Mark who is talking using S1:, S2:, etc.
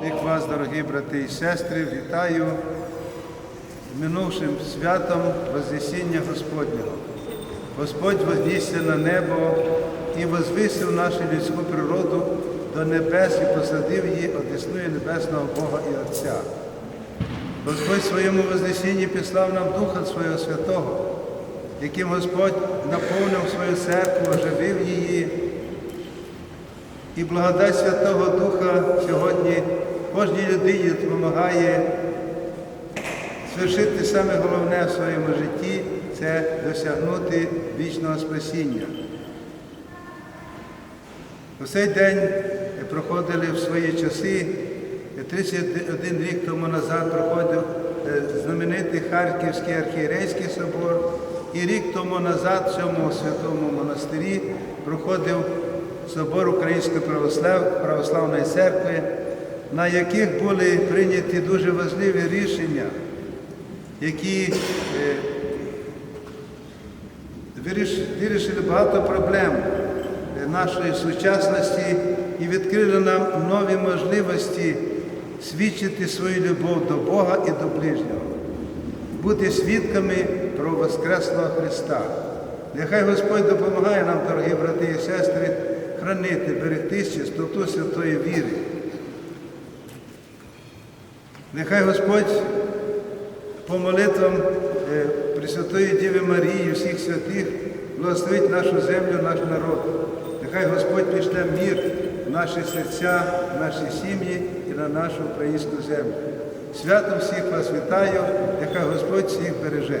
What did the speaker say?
S1: Всіх вас, дорогі брати і сестри, вітаю минувшим святом Вознесіння Господнього. Господь вознісся на небо і возвисив нашу людську природу до небес і посадив її одесною небесного Бога і Отця. Господь в своєму Вознесінні післав нам Духа Свого Святого, яким Господь наповнив свою церкву, оживив її. І благодать Святого Духа сьогодні кожній людині допомагає звершити саме головне в своєму житті це досягнути вічного спасіння. У цей день проходили в свої часи, 31 рік тому назад проходив е, знаменитий Харківський архієрейський собор, і рік тому назад в цьому святому монастирі проходив собор Української православ- православної церкви, на яких були прийняті дуже важливі рішення, які е, вирішили багато проблем е, нашої сучасності і відкрили нам нові можливості свідчити свою любов до Бога і до ближнього, бути свідками про Воскресного Христа. Нехай Господь допомагає нам, дорогі брати і сестри, хранити, берегти чистоту святої віри. Нехай Господь по молитвам е, Пресвятої Діви Марії, всіх святих, благословить нашу землю, наш народ. Нехай Господь пішле мір в наші серця, в наші сім'ї і на нашу українську землю. Святом всіх вас вітаю, нехай Господь всіх береже.